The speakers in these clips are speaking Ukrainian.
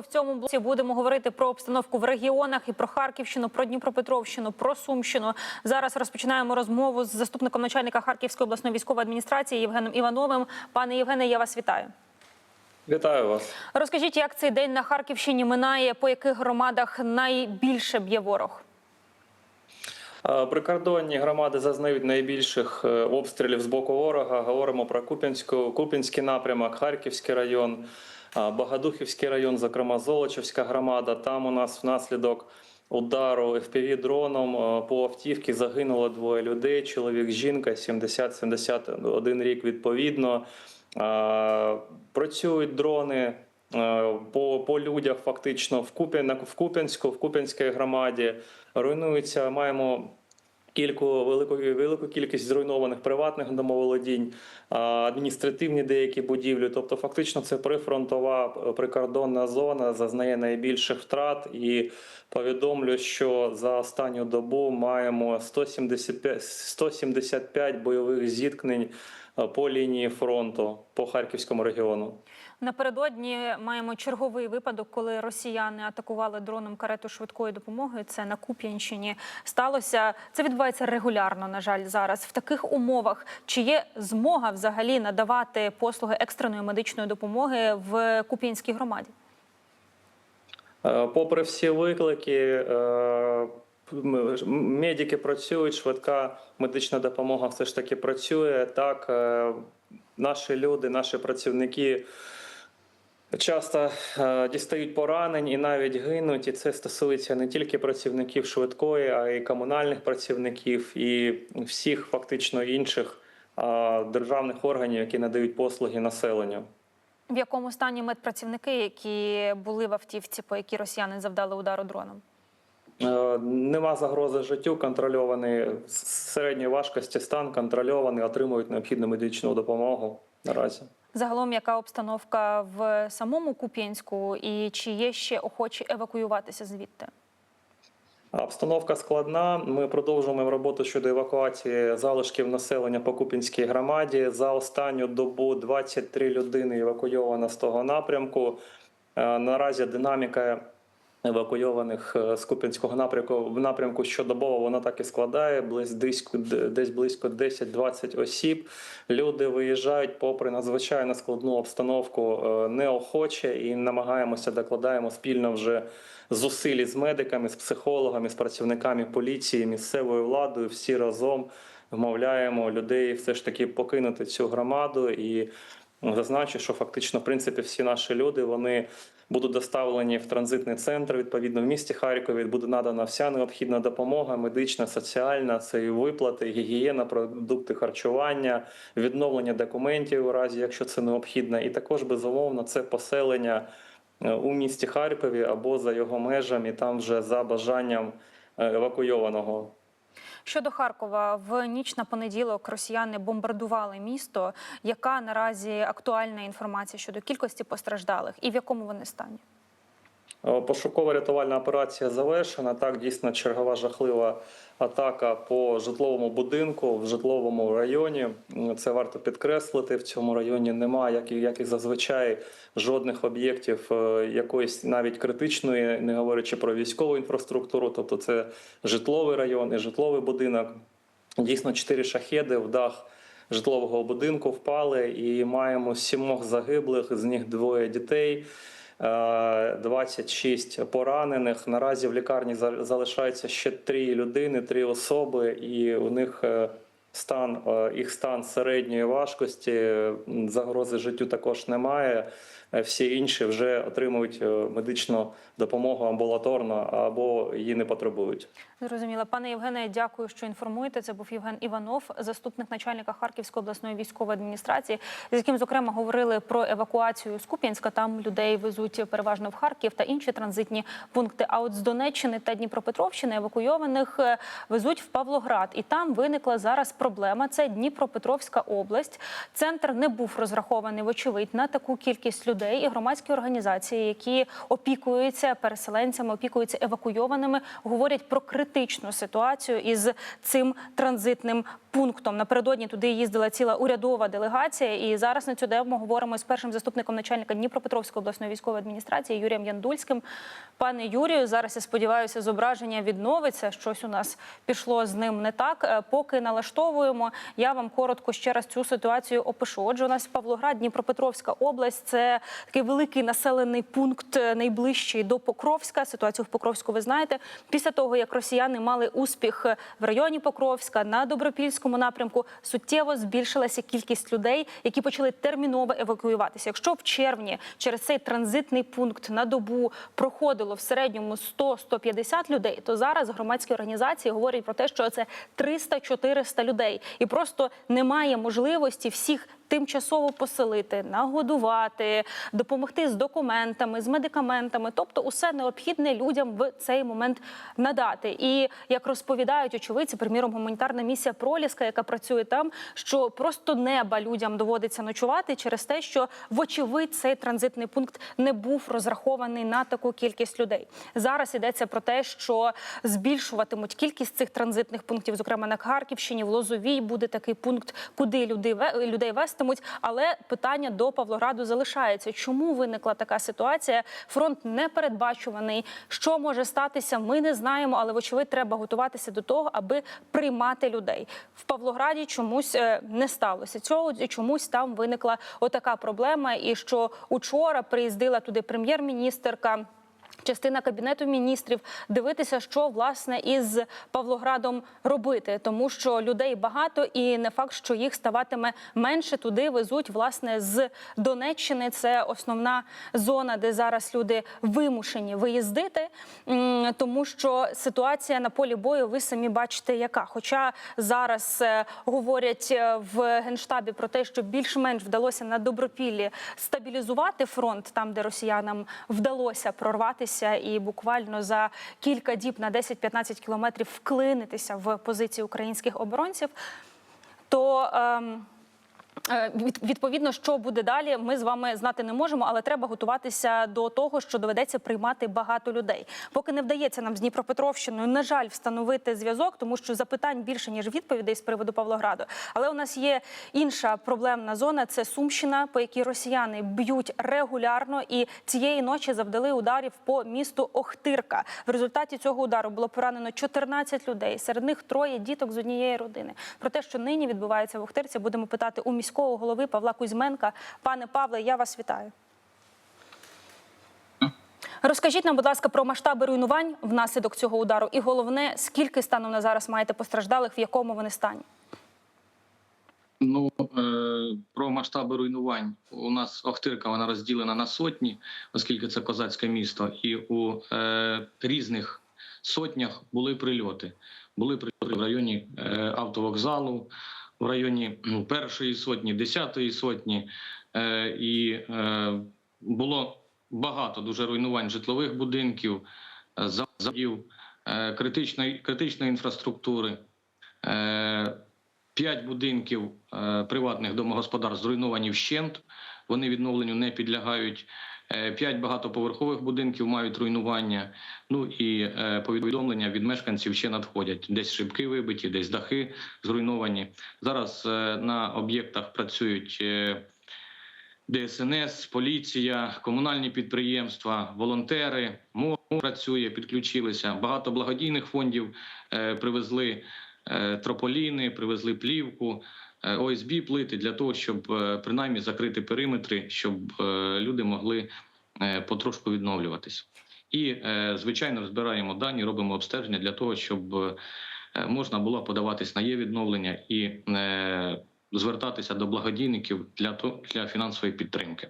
В цьому блоці будемо говорити про обстановку в регіонах і про Харківщину, про Дніпропетровщину, про Сумщину. Зараз розпочинаємо розмову з заступником начальника Харківської обласної військової адміністрації Євгеном Івановим. Пане Євгене, я вас вітаю. Вітаю вас. Розкажіть, як цей день на Харківщині минає, по яких громадах найбільше б'є ворог? Прикордонні громади зазнають найбільших е, обстрілів з боку ворога. Говоримо про Куп'янську, Куп'янський напрямок, Харківський район, Богодухівський район, зокрема Золочівська громада. Там у нас внаслідок удару fpv дроном по автівці загинуло двоє людей. Чоловік, жінка, 70-71 рік відповідно. Працюють дрони. По, по людях фактично в Куп'ян, в Куп'янську, в Куп'янській громаді руйнується. Маємо кільку велику велику кількість зруйнованих приватних домоволодінь, адміністративні деякі будівлі. Тобто, фактично, це прифронтова е, прикордонна зона зазнає найбільших втрат. І повідомлю, що за останню добу маємо 175, 175 бойових зіткнень е, по лінії фронту по харківському регіону. Напередодні маємо черговий випадок, коли росіяни атакували дроном карету швидкої допомоги. Це на Куп'янщині сталося. Це відбувається регулярно. На жаль, зараз в таких умовах чи є змога взагалі надавати послуги екстреної медичної допомоги в Куп'янській громаді? Е, Попри всі виклики, е, медики працюють, швидка медична допомога все ж таки працює. Так, е, наші люди, наші працівники часто е, дістають поранень і навіть гинуть. І це стосується не тільки працівників швидкої, а й комунальних працівників і всіх фактично інших е, державних органів, які надають послуги населенню. В якому стані медпрацівники, які були в автівці, по якій росіяни завдали удару дроном? Е, Нема загрози життю, контрольований середньої важкості стан, контрольований, отримують необхідну медичну допомогу наразі. Загалом, яка обстановка в самому Куп'янську, і чи є ще охочі евакуюватися звідти? Обстановка складна. Ми продовжуємо роботу щодо евакуації залишків населення по Купінській громаді. За останню добу 23 людини евакуйовано з того напрямку. Е, Наразі динаміка евакуйованих е, з Купінського напрямку в напрямку щодобово вона так і складає. Близь- десь- близько 10-20 осіб. Люди виїжджають попри надзвичайно складну обстановку е, неохоче і намагаємося докладаємо спільно вже зусиль з медиками, з психологами, з працівниками поліції, місцевою владою. Всі разом вмовляємо людей все ж таки покинути цю громаду і зазначу, що фактично, в принципі, всі наші люди вони будуть доставлені в транзитний центр. Відповідно, в місті Харкові буде надана вся необхідна допомога, медична, соціальна, це і виплати, гігієна, продукти харчування, відновлення документів у разі, якщо це необхідно, і також безумовно це поселення е, у місті Харкові або за його межами, там вже за бажанням е, евакуйованого. Щодо Харкова, в ніч на понеділок росіяни бомбардували місто. Яка наразі актуальна інформація щодо кількості постраждалих і в якому вони стані? Е, Пошукова рятувальна операція завершена. Так, дійсно чергова жахлива атака по житловому будинку в житловому районі. Це варто підкреслити. В цьому районі немає, як і, як і зазвичай, жодних об'єктів е, якоїсь навіть критичної, не говорячи про військову інфраструктуру. Тобто, це житловий район і житловий будинок. Дійсно, чотири шахеди в дах житлового будинку впали, і маємо сімох загиблих, з них двоє дітей. Е, 26 поранених. Наразі в лікарні за- залишається ще три людини, три особи, і у них е, стан е, їх стан середньої важкості. Загрози життю також немає. Е, Всі інші вже отримують е, медичну допомогу амбулаторно або її не потребують. Зрозуміло. Пане Євгене, дякую, що інформуєте. Це був Євген Іванов, заступник начальника Харківської обласної військової адміністрації, з яким зокрема говорили про евакуацію з Куп'янська. Там людей везуть переважно в Харків та інші транзитні пункти. А от з Донеччини та Дніпропетровщини евакуйованих е, везуть в Павлоград, і там виникла зараз проблема. Це Дніпропетровська область. Центр не був розрахований, вочевидь, на таку кількість людей. і громадські організації, які опікуються переселенцями, опікуються евакуйованими, говорять про критичну ситуацію із цим транзитним пунктом. Напередодні туди їздила ціла урядова делегація. І зараз на цю тему говоримо з першим заступником начальника Дніпропетровської обласної військової адміністрації Юрієм Яндульським. Пане Юрію, зараз я сподіваюся, зображення відновиться. Щось у нас пішло з ним не так. Е, Поки налаштовуємо, я вам коротко ще раз цю ситуацію опишу. Отже, у нас Павлоград, Дніпропетровська область це такий великий населений пункт, е, найближчий до Покровська. Ситуацію в Покровську ви знаєте. Після того, як росіяни мали успіх в районі Покровська на Добропільському напрямку, суттєво збільшилася кількість людей, які почали терміново евакуюватися. Якщо в червні через цей транзитний пункт на добу проходило в середньому 100-150 людей, то зараз громадські організації говорять про те, що це 300-400 людей, і просто немає можливості всіх тимчасово поселити, нагодувати, допомогти з документами, з медикаментами, тобто усе необхідне людям в цей момент надати. І як розповідають очевидці, приміром, гуманітарна місія Проліска, яка працює там, що просто неба людям доводиться ночувати через те, що вочевидь цей транзитний пункт не був розрахований на таку кількість людей. Зараз йдеться про те, що збільшуватимуть кількість цих транзитних пунктів, зокрема на Харківщині, в Лозовій буде такий пункт, куди люди людей вестимуть. Але питання до Павлограду залишається. Чому виникла така ситуація? Фронт непередбачуваний. Що може статися? Ми не знаємо, але вочевидь треба готуватися до того, аби приймати людей. В Павлограді чомусь е, не сталося цього. Чомусь там виникла отака проблема. І що учора приїздила туди прем'єр-міністерка. Частина кабінету міністрів дивитися, що власне із Павлоградом робити, тому що людей багато, і не факт, що їх ставатиме менше. Туди везуть власне з Донеччини. Це основна зона, де зараз люди вимушені виїздити, тому що ситуація на полі бою, ви самі бачите, яка. Хоча зараз е, говорять е, в генштабі про те, що більш-менш вдалося на добропіллі стабілізувати фронт, там де росіянам вдалося прорватися і буквально за кілька діб на 10-15 кілометрів вклинитися в позиції українських оборонців, то ем, Відповідно, що буде далі, ми з вами знати не можемо, але треба готуватися до того, що доведеться приймати багато людей. Поки не вдається нам з Дніпропетровщиною, на жаль, встановити зв'язок, тому що запитань більше ніж відповідей з приводу Павлограду. Але у нас є інша проблемна зона це Сумщина, по якій росіяни б'ють регулярно, і цієї ночі завдали ударів по місту Охтирка. В результаті цього удару було поранено 14 людей. Серед них троє діток з однієї родини. Про те, що нині відбувається в Охтирці, будемо питати у міського голови Павла Кузьменка. Пане Павле, я вас вітаю. Розкажіть нам, будь ласка, про масштаби руйнувань внаслідок цього удару, і головне, скільки станом на зараз маєте постраждалих, в якому вони стані? Ну е, про масштаби руйнувань у нас Охтирка вона розділена на сотні, оскільки це козацьке місто, і у е, різних сотнях були прильоти. Були прильоти в районі е, автовокзалу, в районі першої сотні, десятої сотні, е, і е, було багато дуже руйнувань житлових будинків, е, заводів, критичної критичної інфраструктури. П'ять будинків приватних домогосподарств зруйновані вщент. Вони відновленню не підлягають. Е, П'ять багатоповерхових будинків мають руйнування. Ну і е, повідомлення від мешканців ще надходять. Десь шибки вибиті, десь дахи зруйновані. Зараз е, на об'єктах працюють. ДСНС, поліція, комунальні підприємства, волонтери, МО працює, підключилися. Багато благодійних фондів привезли трополіни, привезли плівку, ОСБ плити для того, щоб е, принаймні закрити периметри, щоб е, люди могли е, потрошку відновлюватись. І, е, звичайно, збираємо дані, робимо обстеження для того, щоб е, можна було подаватись на є відновлення і е, звертатися до благодійників для для фінансової підтримки.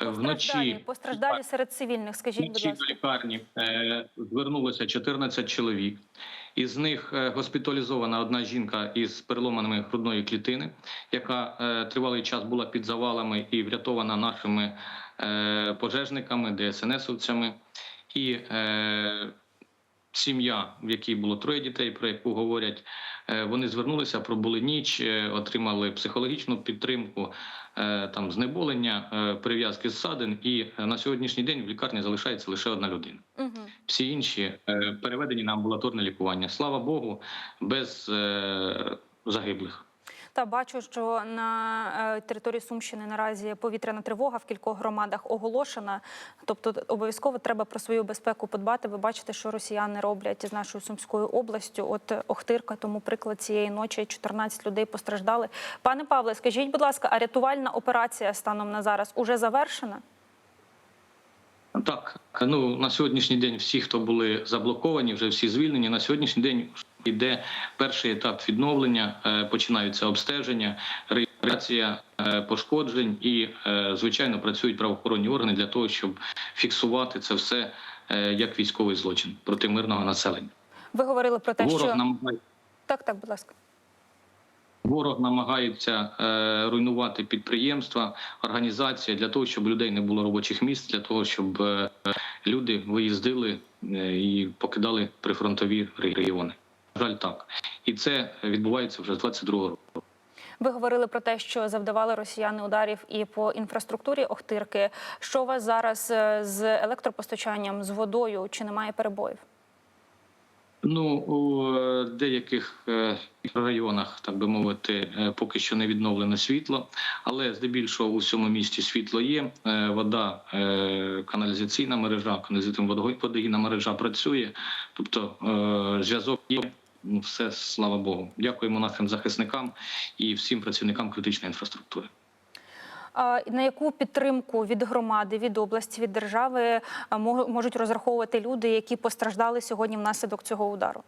Е, Постраждалі, серед цивільних. Скажіть, будь Вночі ласка. до лікарні е, звернулося 14 чоловік. Із них е, госпіталізована одна жінка із переломаними грудної клітини, яка е, тривалий час була під завалами і врятована нашими е, пожежниками, ДСНСовцями. І е, сім'я, в якій було троє дітей, про яку говорять, Вони звернулися, пробули ніч, отримали психологічну підтримку, е, там знеболення, е, перев'язки зсадин. І е, на сьогоднішній день в лікарні залишається лише одна людина. Угу. Всі інші е, переведені на амбулаторне лікування. Слава Богу, без е, загиблих. Та бачу, що на е, території Сумщини наразі повітряна тривога в кількох громадах оголошена. Тобто, обов'язково треба про свою безпеку подбати. Ви бачите, що росіяни роблять з нашою сумською областю. От Охтирка, тому приклад цієї ночі 14 людей постраждали. Пане Павле, скажіть, будь ласка, а рятувальна операція станом на зараз уже завершена? Так, ну на сьогоднішній день всі, хто були заблоковані, вже всі звільнені. На сьогоднішній день йде перший етап відновлення, е, починаються обстеження, реєстрація е, пошкоджень і, е, звичайно, працюють правоохоронні органи для того, щоб фіксувати це все як військовий злочин проти мирного населення. Ви говорили про те, Ворог що намагає. так, так, будь ласка. Ворог намагається е, руйнувати підприємства, організації для того, щоб людей не було робочих місць, для того, щоб е, люди виїздили е, і покидали прифронтові регіони. На жаль, так і це відбувається вже з 22-го року. Ви говорили про те, що завдавали росіяни ударів і по інфраструктурі Охтирки. Що у вас зараз з електропостачанням, з водою? Чи немає перебоїв? Ну у е, деяких е, районах, так би мовити, е, поки що не відновлено світло, але здебільшого у всьому місті світло є. Вода, каналізаційна мережа, каналізаційна водогінна мережа працює, тобто зв'язок є. Ну, Все слава Богу. Дякуємо нашим захисникам і всім працівникам критичної інфраструктури. На яку підтримку від громади, від області, від держави можуть розраховувати люди, які постраждали сьогодні внаслідок цього удару?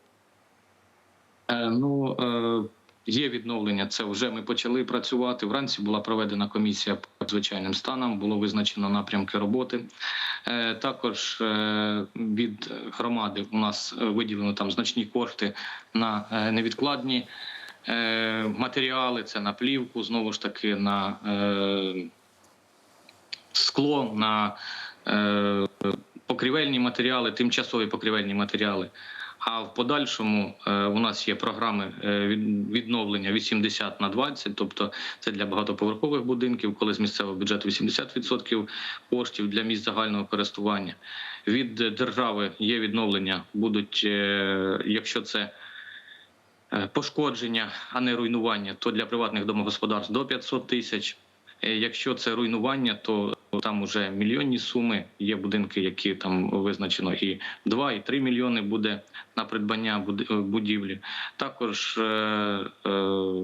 Е, Ну е, є відновлення. Це вже ми почали працювати. Вранці була проведена комісія по звичайним станам. Було визначено напрямки роботи. Е, Також е, від громади у нас е, виділено там значні кошти на е, невідкладні е, матеріали. Це на плівку, знову ж таки на е, скло, на е, покрівельні матеріали, тимчасові покрівельні матеріали. А в подальшому е, у нас є програми е, відновлення 80 на 20, тобто це для багатоповерхових будинків, коли з місцевого бюджету 80% коштів для місць загального користування. Від е, держави є відновлення, будуть, е, якщо це е, пошкодження, а не руйнування, то для приватних домогосподарств до 500 тисяч. Е, Якщо це руйнування, то там вже мільйонні суми. Є будинки, які там визначено і 2, і 3 мільйони буде на придбання е, будівлі. Також е, е,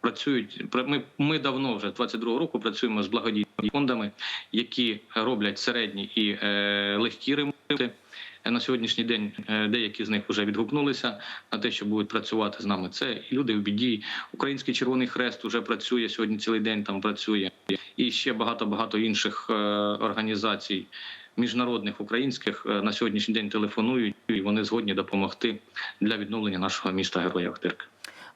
працюють пра- ми, ми давно вже з 22 року працюємо з благодійними фондами, які роблять середні і е, легкі ремонти. На сьогоднішній день е, деякі з них вже відгукнулися на те, що будуть працювати з нами. Це і люди в біді. Український Червоний Хрест вже працює сьогодні. Цілий день там працює, і ще багато багато інших е, організацій. Міжнародних українських е, на сьогоднішній день телефонують і вони згодні допомогти для відновлення нашого міста Героя Охтирки.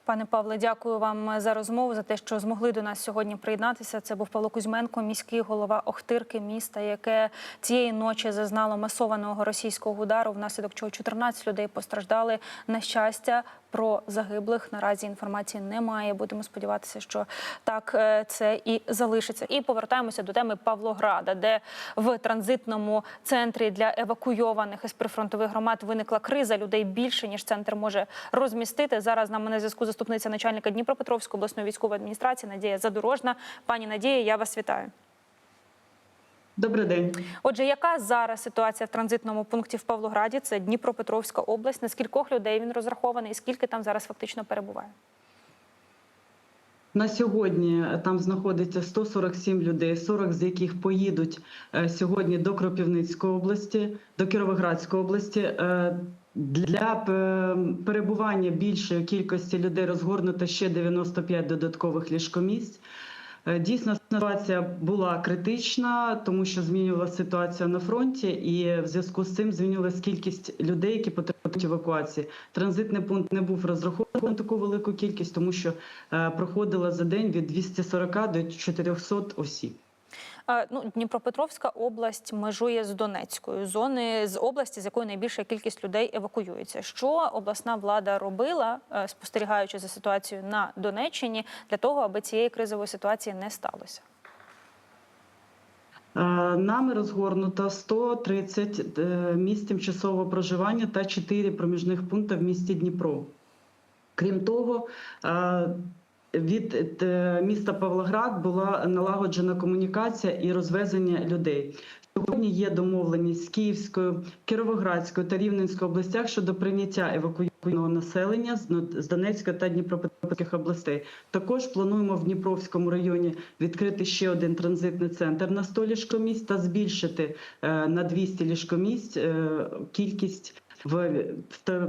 Пане Павле, дякую вам за розмову за те, що змогли до нас сьогодні приєднатися. Це був Павло Кузьменко, міський голова Охтирки, міста, яке цієї ночі зазнало масованого російського удару, внаслідок чого 14 людей постраждали. На щастя, про загиблих наразі інформації немає. Будемо сподіватися, що так е, це і залишиться. І повертаємося до теми Павлограда, де в транзитному центрі для евакуйованих із прифронтових громад виникла криза. Людей більше ніж центр може розмістити. Зараз з нами на зв'язку заступниця начальника Дніпропетровської обласної військової адміністрації Надія Задорожна. Пані Надія, я вас вітаю. Добрий день. Отже, яка зараз ситуація в транзитному пункті в Павлограді? Це Дніпропетровська область. На скількох людей він розрахований, і скільки там зараз фактично перебуває? На сьогодні там знаходиться 147 людей, 40 з яких поїдуть е, сьогодні до Кропивницької області, до Кіровоградської області. Е, Для е, перебування більшої кількості людей розгорнуто ще 95 додаткових ліжкомісць. Е, Дійсно, ситуація була критична, тому що змінювалася ситуація на фронті, і в зв'язку з цим змінювалася кількість людей, які потребують евакуації. Транзитний пункт не був розрахований на таку велику кількість, тому що проходила проходило за день від 240 до 400 осіб. Ну, Дніпропетровська область межує з Донецькою, зони з області, з якої найбільша кількість людей евакуюється. Що обласна влада робила, е, спостерігаючи за ситуацією на Донеччині, для того, аби цієї кризової ситуації не сталося? Е, Нами розгорнуто 130 е, місць тимчасового проживання та 4 проміжних пункти в місті Дніпро. Крім того, від е, міста Павлоград була налагоджена комунікація і розвезення людей. Сьогодні є домовленість з Київською, Кіровоградською та Рівненською областях щодо прийняття евакуйованого населення з з Донецької та Дніпропетровських областей. Також плануємо в Дніпровському районі відкрити ще один транзитний центр на 100 ліжкомісць та збільшити е, на 200 ліжкомісць е, кількість в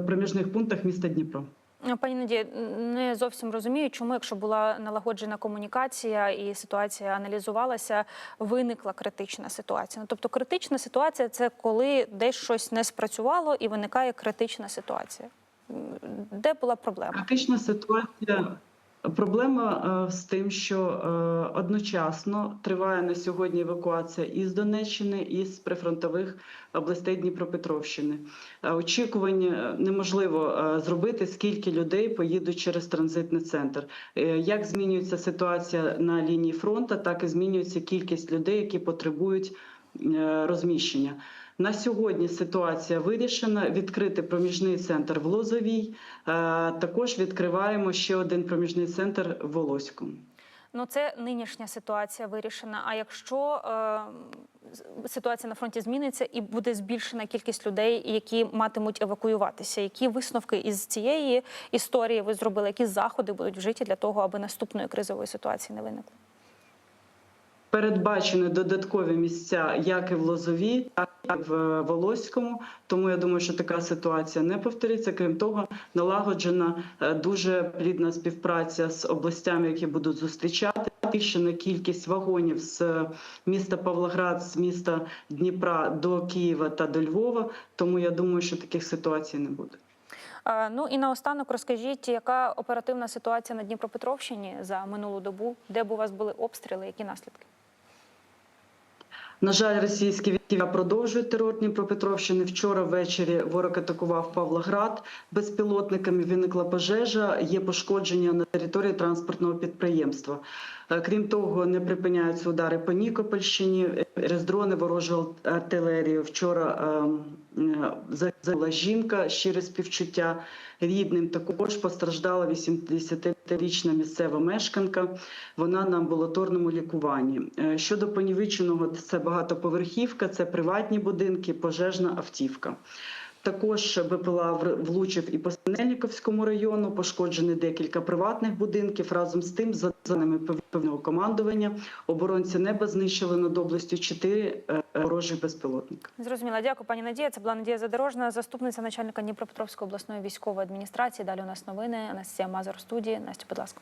проміжних пунктах міста Дніпро. Е, Пані Надія, не зовсім розумію, чому, якщо була налагоджена комунікація і ситуація аналізувалася, виникла критична ситуація. Ну, тобто, критична ситуація це коли десь щось не спрацювало і виникає критична ситуація. Де була проблема? Критична ситуація. Проблема е, з тим, що е, одночасно триває на сьогодні евакуація із Донеччини, і з прифронтових областей Дніпропетровщини. Е, Очікування неможливо зробити, скільки людей поїдуть через транзитний центр. Як змінюється ситуація на лінії фронту, так і змінюється кількість людей, які потребують розміщення. На сьогодні ситуація вирішена. Відкрити проміжний центр в Лозовій. Е, Також відкриваємо ще один проміжний центр в Волоському. Ну, це нинішня ситуація вирішена. А якщо е, ситуація на фронті зміниться і буде збільшена кількість людей, які матимуть евакуюватися, які висновки із цієї історії ви зробили? Які заходи будуть вжиті для того, аби наступної кризової ситуації не виникло? Передбачені додаткові місця як і в Лозовій, так і в е, Волоському. Тому я думаю, що така ситуація не повториться. Крім того, налагоджена е, дуже плідна співпраця з областями, які будуть зустрічати. Збільшена кількість вагонів з е, міста Павлоград, з міста Дніпра до Києва та до Львова. Тому я думаю, що таких ситуацій не буде. Ну і наостанок розкажіть, яка оперативна ситуація на Дніпропетровщині за минулу добу, де б у вас були обстріли, які наслідки? На жаль, російські війська продовжують терор Дніпропетровщини. Вчора ввечері ворог атакував Павлоград. Безпілотниками виникла пожежа. Є пошкодження на території транспортного підприємства. Е, Крім того, не припиняються удари по Нікопольщині, роздрони ворожу артилерію. Вчора ем, е, загинула жінка. Щире співчуття рідним. Також постраждала 80-річна місцева мешканка. Вона на амбулаторному лікуванні. Е, Щодо понівеченого, це багатоповерхівка, це приватні будинки, пожежна автівка. Також БПЛА влучив і по Синельниковському району, пошкоджені декілька приватних будинків. Разом з тим, за даними повітряного командування, оборонці неба знищили над областю чотири е, ворожі безпілотника. Зрозуміла, дякую, пані Надія. Це була Надія Задорожна, заступниця начальника Дніпропетровської обласної військової адміністрації. Далі у нас новини. Анастасія Мазур студії. Настя, будь ласка.